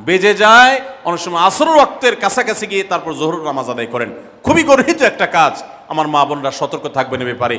বেজে যায়, অনেক সময় আসর রক্তের কাছাকাছি গিয়ে তারপর জোহর নামাজ আদায় করেন। খুবই গর্হিত একটা কাজ। আমার মা বোনরা সতর্ক থাকবেন এ ব্যাপারে।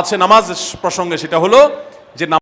আছে নামাজ প্রসঙ্গে সেটা হলো যে